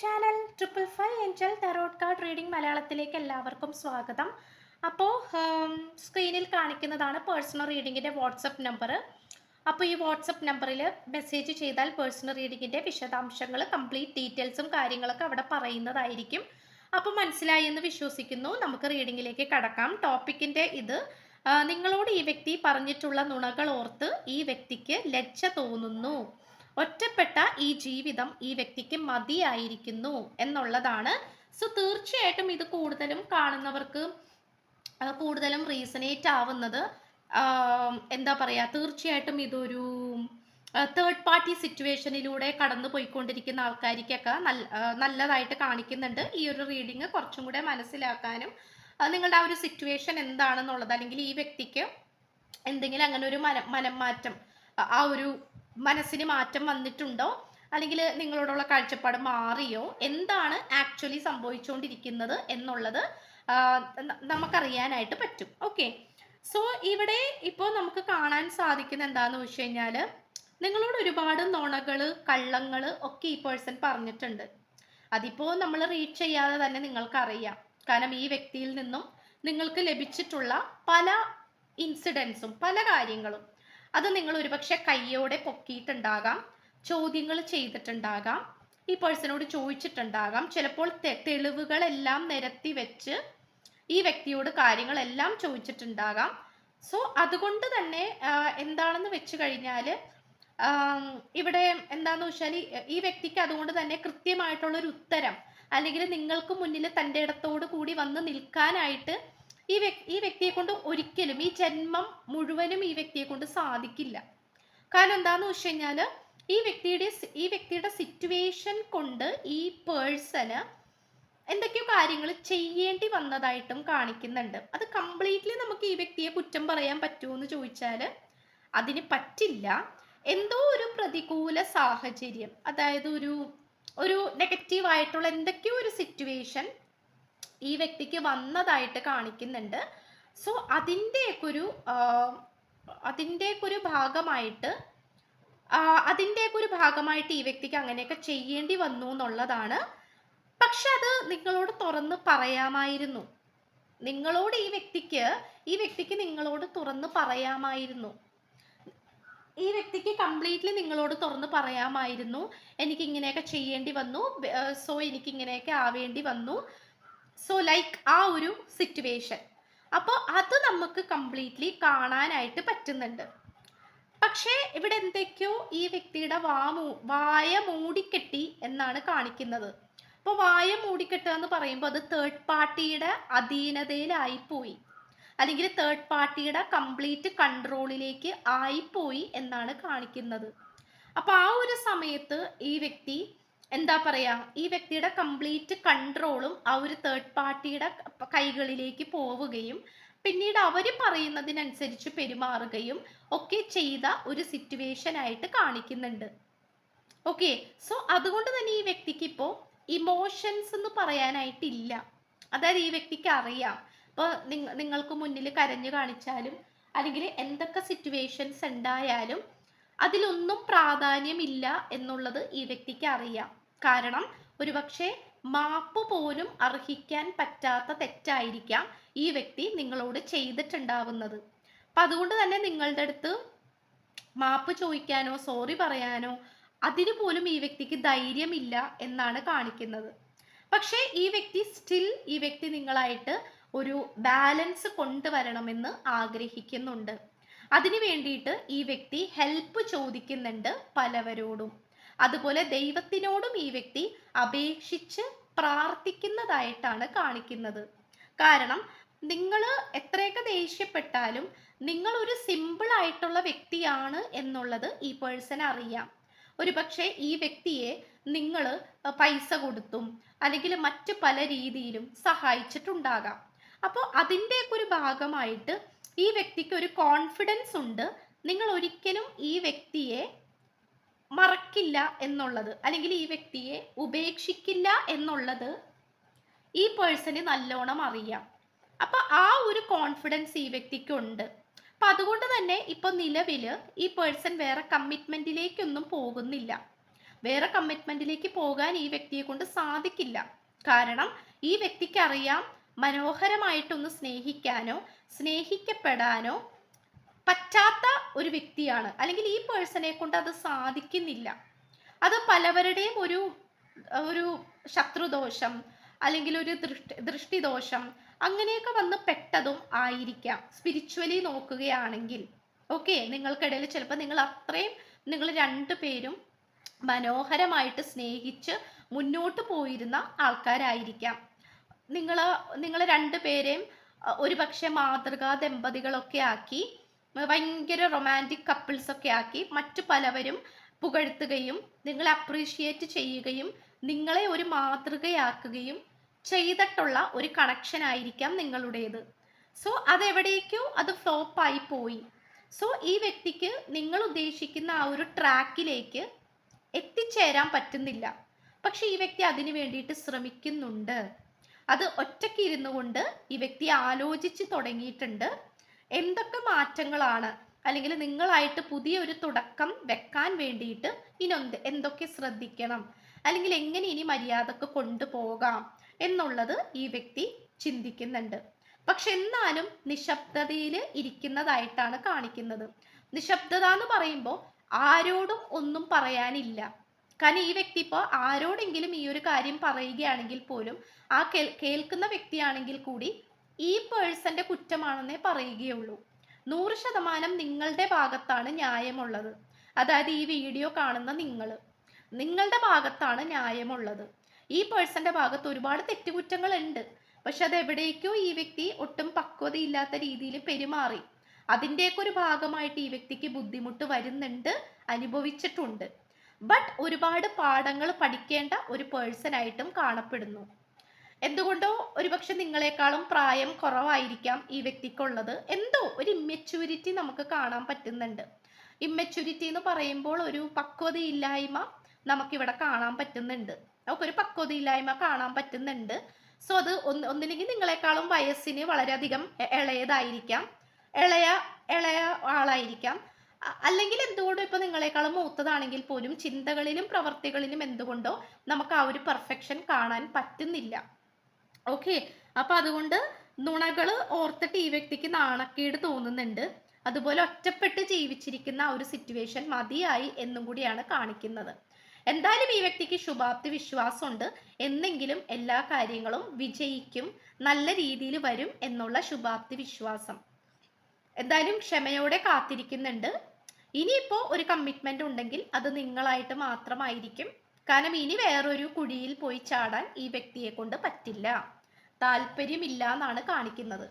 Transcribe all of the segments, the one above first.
Channel triple five angel tarot card reading മലയാളത്തിലേക്ക് എല്ലാവർക്കും സ്വാഗതം. അപ്പോൾ സ്ക്രീനിൽ കാണിക്കുന്നതാണ് പേഴ്സണൽ റീഡിങ്ങിന്റെ വാട്സപ്പ് നമ്പർ അപ്പോൾ ഈ വാട്സപ്പ് നമ്പറിൽ മെസ്സേജ് ചെയ്താൽ പേഴ്സണൽ റീഡിങ്ങിന്റെ വിശദാംശങ്ങൾ കംപ്ലീറ്റ് ഡീറ്റെയിൽസും കാര്യങ്ങളൊക്കെ അവിടെ പറയുന്നതായിരിക്കും. അപ്പോൾ മനസ്സിലായി എന്ന് വിശ്വസിക്കുന്നു. നമുക്ക് റീഡിങ്ങിലേക്ക് കടക്കാം. ടോപ്പിക്കിന്റെ ഇത് നിങ്ങളോട് ഈ വ്യക്തി പറഞ്ഞിട്ടുള്ള നുണകൾ ഓർത്ത് ഈ വ്യക്തിക്ക് ലജ്ജ തോന്നുന്നു. ഒറ്റപ്പെട്ട ഈ ജീവിതം ഈ വ്യക്തിക്ക് മതിയായിരിക്കുന്നു എന്നുള്ളതാണ്. സോ തീർച്ചയായിട്ടും ഇത് കൂടുതലും കാണുന്നവർക്ക് കൂടുതലും റീസണേറ്റ് ആവുന്നത്. എന്താ പറയുക തീർച്ചയായിട്ടും ഇതൊരു തേർഡ് പാർട്ടി സിറ്റുവേഷനിലൂടെ കടന്നു പോയിക്കൊണ്ടിരിക്കുന്ന ആൾക്കാർക്കൊക്കെ നല്ല നല്ലതായിട്ട് കാണിക്കുന്നുണ്ട്. ഈ ഒരു റീഡിങ് കുറച്ചും കൂടെ മനസ്സിലാക്കാനും നിങ്ങളുടെ ആ ഒരു സിറ്റുവേഷൻ എന്താണെന്നുള്ളത് അല്ലെങ്കിൽ ഈ വ്യക്തിക്ക് എന്തെങ്കിലും അങ്ങനെ ഒരു മന മനംമാറ്റം ആ ഒരു മനസ്സിന് മാറ്റം വന്നിട്ടുണ്ടോ? അല്ലെങ്കിൽ നിങ്ങളോടുള്ള കാഴ്ചപ്പാട് മാറിയോ? എന്താണ് ആക്ച്വലി സംഭവിച്ചുകൊണ്ടിരിക്കുന്നത് എന്നുള്ളത് നമുക്കറിയാനായിട്ട് പറ്റും. ഓക്കെ സോ ഇവിടെ ഇപ്പോൾ നമുക്ക് കാണാൻ സാധിക്കുന്ന എന്താന്ന് വെച്ച് കഴിഞ്ഞാൽ നിങ്ങളോട് ഒരുപാട് നുണകൾ കള്ളങ്ങൾ ഒക്കെ ഈ പേഴ്സൺ പറഞ്ഞിട്ടുണ്ട്. അതിപ്പോൾ നമ്മൾ റീഡ് ചെയ്യാതെ തന്നെ നിങ്ങൾക്കറിയാം. കാരണം ഈ വ്യക്തിയിൽ നിന്നും നിങ്ങൾക്ക് ലഭിച്ചിട്ടുള്ള പല ഇൻസിഡൻസും പല കാര്യങ്ങളും. അത് നിങ്ങൾ ഒരുപക്ഷെ കയ്യോടെ പൊക്കിയിട്ടുണ്ടാകാം ചോദ്യങ്ങൾ ചെയ്തിട്ടുണ്ടാകാം ഈ പേഴ്സണോട് ചോദിച്ചിട്ടുണ്ടാകാം. ചിലപ്പോൾ തെളിവുകളെല്ലാം നിരത്തി വെച്ച് ഈ വ്യക്തിയോട് കാര്യങ്ങളെല്ലാം ചോദിച്ചിട്ടുണ്ടാകാം. സോ അതുകൊണ്ട് തന്നെ എന്താണെന്ന് വെച്ച് കഴിഞ്ഞാൽ ഇവിടെ എന്താന്ന് വെച്ചാൽ ഈ വ്യക്തിക്ക് അതുകൊണ്ട് തന്നെ കൃത്യമായിട്ടുള്ള ഒരു ഉത്തരം അല്ലെങ്കിൽ നിങ്ങൾക്ക് മുന്നിൽ തന്റെ ഇടത്തോട് കൂടി വന്ന് നിൽക്കാനായിട്ട് ഈ വ്യക്തി ഈ വ്യക്തിയെ കൊണ്ട് ഒരിക്കലും ഈ ജന്മം മുഴുവനും ഈ വ്യക്തിയെ കൊണ്ട് സാധിക്കില്ല. കാരണം എന്താന്ന് വെച്ച് കഴിഞ്ഞാൽ ഈ വ്യക്തിയുടെ ഈ വ്യക്തിയുടെ സിറ്റുവേഷൻ കൊണ്ട് ഈ പേഴ്സണ് എന്തൊക്കെയോ കാര്യങ്ങൾ ചെയ്യേണ്ടി വന്നതായിട്ടും കാണിക്കുന്നുണ്ട്. അത് കംപ്ലീറ്റ്ലി നമുക്ക് ഈ വ്യക്തിയെ കുറ്റം പറയാൻ പറ്റുമോ എന്ന് ചോദിച്ചാൽ അതിന് പറ്റില്ല. എന്തോ ഒരു പ്രതികൂല സാഹചര്യം. അതായത് ഒരു ഒരു നെഗറ്റീവ് ആയിട്ടുള്ള എന്തൊക്കെയോ ഒരു സിറ്റുവേഷൻ ഈ വ്യക്തിക്ക് വന്നതായിട്ട് കാണിക്കുന്നുണ്ട്. സോ അതിന്റെയൊക്കെ ഒരു അതിന്റെയൊക്കെ ഒരു ഭാഗമായിട്ട് അതിന്റെ അതിന്റെയൊക്കെ ഒരു ഭാഗമായിട്ട് ഈ വ്യക്തിക്ക് അങ്ങനെയൊക്കെ ചെയ്യേണ്ടി വന്നു എന്നുള്ളതാണ്. പക്ഷെ അത് നിങ്ങളോട് തുറന്ന് പറയാമായിരുന്നു. നിങ്ങളോട് ഈ വ്യക്തിക്ക് ഈ വ്യക്തിക്ക് നിങ്ങളോട് തുറന്ന് പറയാമായിരുന്നു. ഈ വ്യക്തിക്ക് കംപ്ലീറ്റ്ലി നിങ്ങളോട് തുറന്ന് പറയാമായിരുന്നു. എനിക്ക് ഇങ്ങനെയൊക്കെ ചെയ്യേണ്ടി വന്നു. സോ എനിക്ക് ഇങ്ങനെയൊക്കെ ആവേണ്ടി വന്നു. സോ ലൈക്ക് ആ ഒരു സിറ്റുവേഷൻ അപ്പോൾ അത് നമുക്ക് കംപ്ലീറ്റ്ലി കാണാനായിട്ട് പറ്റുന്നുണ്ട്. പക്ഷേ ഇവിടെ എന്തൊക്കെയോ ഈ വ്യക്തിയുടെ വാമൂ വായ മൂടിക്കെട്ടി എന്നാണ് കാണിക്കുന്നത്. അപ്പോൾ വായ മൂടിക്കെട്ടുക എന്ന് പറയുമ്പോൾ അത് തേർഡ് പാർട്ടിയുടെ അധീനതയിലായിപ്പോയി അല്ലെങ്കിൽ തേർഡ് പാർട്ടിയുടെ കംപ്ലീറ്റ് കൺട്രോളിലേക്ക് ആയിപ്പോയി എന്നാണ് കാണിക്കുന്നത്. അപ്പോൾ ആ ഒരു സമയത്ത് ഈ വ്യക്തി എന്താ പറയാ ഈ വ്യക്തിയുടെ കംപ്ലീറ്റ് കൺട്രോളും ആ ഒരു തേർഡ് പാർട്ടിയുടെ കൈകളിലേക്ക് പോവുകയും പിന്നീട് അവർ പറയുന്നതിനനുസരിച്ച് പെരുമാറുകയും ഒക്കെ ചെയ്ത ഒരു സിറ്റുവേഷൻ ആയിട്ട് കാണിക്കുന്നുണ്ട്. ഓക്കെ സോ അതുകൊണ്ട് തന്നെ ഈ വ്യക്തിക്ക് ഇപ്പോൾ ഇമോഷൻസ് എന്ന് പറയാനായിട്ടില്ല. അതായത് ഈ വ്യക്തിക്ക് അറിയാം. ഇപ്പോൾ നിങ്ങൾക്ക് മുന്നിൽ കരഞ്ഞു കാണിച്ചാലും അല്ലെങ്കിൽ എന്തൊക്കെ സിറ്റുവേഷൻസ് ഉണ്ടായാലും അതിലൊന്നും പ്രാധാന്യമില്ല എന്നുള്ളത് ഈ വ്യക്തിക്ക് അറിയാം. കാരണം ഒരുപക്ഷെ മാപ്പ് പോലും അർഹിക്കാൻ പറ്റാത്ത തെറ്റായിരിക്കാം ഈ വ്യക്തി നിങ്ങളോട് ചെയ്തിട്ടുണ്ടാവുന്നത്. അപ്പം അതുകൊണ്ട് തന്നെ നിങ്ങളുടെ അടുത്ത് മാപ്പ് ചോദിക്കാനോ സോറി പറയാനോ അതിന് പോലും ഈ വ്യക്തിക്ക് ധൈര്യമില്ല എന്നാണ് കാണിക്കുന്നത്. പക്ഷേ ഈ വ്യക്തി സ്റ്റിൽ ഈ വ്യക്തി നിങ്ങളായിട്ട് ഒരു ബാലൻസ് കൊണ്ടുവരണമെന്ന് ആഗ്രഹിക്കുന്നുണ്ട്. അതിനു വേണ്ടിയിട്ട് ഈ വ്യക്തി ഹെൽപ്പ് ചോദിക്കുന്നുണ്ട് പലവരോടും. അതുപോലെ ദൈവത്തിനോടും ഈ വ്യക്തി അപേക്ഷിച്ച് പ്രാർത്ഥിക്കുന്നതായിട്ടാണ് കാണിക്കുന്നത്. കാരണം നിങ്ങൾ എത്രയൊക്കെ ദേഷ്യപ്പെട്ടാലും നിങ്ങൾ ഒരു സിമ്പിൾ ആയിട്ടുള്ള വ്യക്തിയാണ് എന്നുള്ളത് ഈ പേഴ്സൺ അറിയാം. ഒരു പക്ഷേ ഈ വ്യക്തിയെ നിങ്ങൾ പൈസ കൊടുത്തും അല്ലെങ്കിൽ മറ്റു പല രീതിയിലും സഹായിച്ചിട്ടുണ്ടാകാം. അപ്പോൾ അതിന്റെയൊക്കെ ഒരു ഭാഗമായിട്ട് ഈ വ്യക്തിക്ക് ഒരു കോൺഫിഡൻസ് ഉണ്ട്. നിങ്ങൾ ഒരിക്കലും ഈ വ്യക്തിയെ മറക്കില്ല എന്നുള്ളത് അല്ലെങ്കിൽ ഈ വ്യക്തിയെ ഉപേക്ഷിക്കില്ല എന്നുള്ളത് ഈ പേഴ്സണ് നല്ലോണം അറിയാം. അപ്പൊ ആ ഒരു കോൺഫിഡൻസ് ഈ വ്യക്തിക്കുണ്ട്. അപ്പൊ അതുകൊണ്ട് തന്നെ ഇപ്പൊ നിലവിൽ ഈ പേഴ്സൺ വേറെ കമ്മിറ്റ്മെന്റിലേക്കൊന്നും പോകുന്നില്ല. വേറെ കമ്മിറ്റ്മെന്റിലേക്ക് പോകാൻ ഈ വ്യക്തിയെ കൊണ്ട് സാധിക്കില്ല. കാരണം ഈ വ്യക്തിക്ക് അറിയാം മനോഹരമായിട്ടൊന്ന് സ്നേഹിക്കാനോ സ്നേഹിക്കപ്പെടാനോ പറ്റാത്ത ഒരു വ്യക്തിയാണ്. അല്ലെങ്കിൽ ഈ പേഴ്സണെ കൊണ്ട് അത് സാധിക്കുന്നില്ല. അത് പലവരുടെയും ഒരു ഒരു ശത്രുദോഷം അല്ലെങ്കിൽ ഒരു ദൃഷ്ടി ദൃഷ്ടിദോഷം അങ്ങനെയൊക്കെ വന്ന് പെട്ടതും ആയിരിക്കാം. സ്പിരിച്വലി നോക്കുകയാണെങ്കിൽ. ഓക്കെ നിങ്ങൾക്കിടയിൽ ചിലപ്പോൾ നിങ്ങൾ അത്രയും നിങ്ങൾ രണ്ടു പേരും മനോഹരമായിട്ട് സ്നേഹിച്ച് മുന്നോട്ട് പോയിരുന്ന ആൾക്കാരായിരിക്കാം. നിങ്ങൾ നിങ്ങൾ രണ്ടു പേരെയും ഒരുപക്ഷെ മാതൃകാ ദമ്പതികളൊക്കെ ആക്കി ഭയങ്കര റൊമാന്റിക് കപ്പിൾസ് ഒക്കെ ആക്കി മറ്റു പലവരും പുകഴ്ത്തുകയും നിങ്ങളെ അപ്രീഷിയേറ്റ് ചെയ്യുകയും നിങ്ങളെ ഒരു മാതൃകയാക്കുകയും ചെയ്തിട്ടുള്ള ഒരു കണക്ഷൻ ആയിരിക്കാം നിങ്ങളുടേത്. സോ അതെവിടേക്കോ അത് ഫ്ലോപ്പായി പോയി. സോ ഈ വ്യക്തിക്ക് നിങ്ങൾ ഉദ്ദേശിക്കുന്ന ആ ഒരു ട്രാക്കിലേക്ക് എത്തിച്ചേരാൻ പറ്റുന്നില്ല. പക്ഷെ ഈ വ്യക്തി അതിനു വേണ്ടിയിട്ട് ശ്രമിക്കുന്നുണ്ട്. അത് ഒറ്റയ്ക്ക് ഇരുന്നു കൊണ്ട് ഈ വ്യക്തി ആലോചിച്ച് തുടങ്ങിയിട്ടുണ്ട്. എന്തൊക്കെ മാറ്റങ്ങളാണ്? അല്ലെങ്കിൽ നിങ്ങളായിട്ട് പുതിയ ഒരു തുടക്കം വെക്കാൻ വേണ്ടിയിട്ട് ഇനി എന്തൊക്കെ ശ്രദ്ധിക്കണം? അല്ലെങ്കിൽ എങ്ങനെ ഇനി മര്യാദയ്ക്ക് കൊണ്ടുപോകാം എന്നുള്ളത് ഈ വ്യക്തി ചിന്തിക്കുന്നുണ്ട്. പക്ഷെ എന്നാലും നിശബ്ദതയിൽ ഇരിക്കുന്നതായിട്ടാണ് കാണിക്കുന്നത്. നിശബ്ദത എന്ന് പറയുമ്പോൾ ആരോടും ഒന്നും പറയാനില്ല. കാരണം ഈ വ്യക്തി ഇപ്പോൾ ആരോടെങ്കിലും ഈ ഒരു കാര്യം പറയുകയാണെങ്കിൽ പോലും ആ കേൾക്കുന്ന വ്യക്തിയാണെങ്കിൽ കൂടി ഈ പേഴ്സന്റെ കുറ്റമാണെന്നേ പറയുകയുള്ളൂ. നൂറ് ശതമാനം നിങ്ങളുടെ ഭാഗത്താണ് ന്യായമുള്ളത്. അതായത് ഈ വീഡിയോ കാണുന്ന നിങ്ങൾ നിങ്ങളുടെ ഭാഗത്താണ് ന്യായമുള്ളത്. ഈ പേഴ്സന്റെ ഭാഗത്ത് ഒരുപാട് തെറ്റുകുറ്റങ്ങൾ ഉണ്ട് പക്ഷെ അത് എവിടേക്കോ ഈ വ്യക്തി ഒട്ടും പക്വതയില്ലാത്ത രീതിയിൽ പെരുമാറി. അതിന്റെയൊക്കെ ഒരു ഭാഗമായിട്ട് ഈ വ്യക്തിക്ക് ബുദ്ധിമുട്ട് വരുന്നുണ്ട് അനുഭവിച്ചിട്ടുണ്ട്. ബട്ട് ഒരുപാട് പാഠങ്ങൾ പഠിക്കേണ്ട ഒരു പേഴ്സൺ ആയിട്ടും കാണപ്പെടുന്നു. എന്തുകൊണ്ടോ ഒരുപക്ഷെ നിങ്ങളെക്കാളും പ്രായം കുറവായിരിക്കാം ഈ വ്യക്തിക്കുള്ളത്. എന്തോ ഒരു ഇമ്മച്യൂരിറ്റി നമുക്ക് കാണാൻ പറ്റുന്നുണ്ട്. ഇമ്മച്യൂരിറ്റി എന്ന് പറയുമ്പോൾ ഒരു പക്വതയില്ലായ്മ നമുക്കിവിടെ കാണാൻ പറ്റുന്നുണ്ട്. നമുക്കൊരു പക്വതയില്ലായ്മ കാണാൻ പറ്റുന്നുണ്ട്. സോ അത് ഒന്ന് ഒന്നില്ലെങ്കിൽ നിങ്ങളെക്കാളും വയസ്സിന് വളരെയധികം ഇളയതായിരിക്കാം. ഇളയ ഇളയ ആളായിരിക്കാം. അല്ലെങ്കിൽ എന്തുകൊണ്ടോ ഇപ്പൊ നിങ്ങളെക്കാളും മൂത്തതാണെങ്കിൽ പോലും ചിന്തകളിലും പ്രവർത്തികളിലും എന്തുകൊണ്ടോ നമുക്ക് ആ ഒരു പെർഫെക്ഷൻ കാണാൻ പറ്റുന്നില്ല. ഓക്കെ അപ്പൊ അതുകൊണ്ട് നുണകൾ ഓർത്തിട്ട് ഈ വ്യക്തിക്ക് നാണക്കേട് തോന്നുന്നുണ്ട്. അതുപോലെ ഒറ്റപ്പെട്ട് ജീവിച്ചിരിക്കുന്ന ഒരു സിറ്റുവേഷൻ മതിയായി എന്നും കൂടിയാണ് കാണിക്കുന്നത്. എന്തായാലും ഈ വ്യക്തിക്ക് ശുഭാപ്തി വിശ്വാസമുണ്ട്. എന്നെങ്കിലും എല്ലാ കാര്യങ്ങളും വിജയിക്കും നല്ല രീതിയിൽ വരും എന്നുള്ള ശുഭാപ്തി വിശ്വാസം. എന്തായാലും ക്ഷമയോടെ കാത്തിരിക്കുന്നുണ്ട്. ഇനിയിപ്പോ ഒരു കമ്മിറ്റ്മെന്റ് ഉണ്ടെങ്കിൽ അത് നിങ്ങളായിട്ട് മാത്രമായിരിക്കും. കാരണം ഇനി വേറൊരു കുഴിയിൽ പോയി ചാടാൻ ഈ വ്യക്തിയെ കൊണ്ട് പറ്റില്ല. താല്പര്യമില്ല എന്നാണ് കാണിക്കുന്നത്.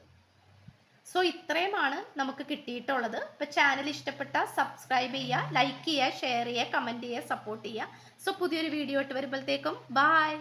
സോ ഇത്രയുമാണ് നമുക്ക് കിട്ടിയിട്ടുള്ളത്. ഇപ്പൊ ചാനൽ ഇഷ്ടപ്പെട്ട സബ്സ്ക്രൈബ് ചെയ്യുക ലൈക്ക് ചെയ്യുക ഷെയർ ചെയ്യുക കമന്റ് ചെയ്യുക സപ്പോർട്ട് ചെയ്യുക. സോ പുതിയൊരു വീഡിയോ ഇട്ട് വരുമ്പോഴത്തേക്കും ബായ്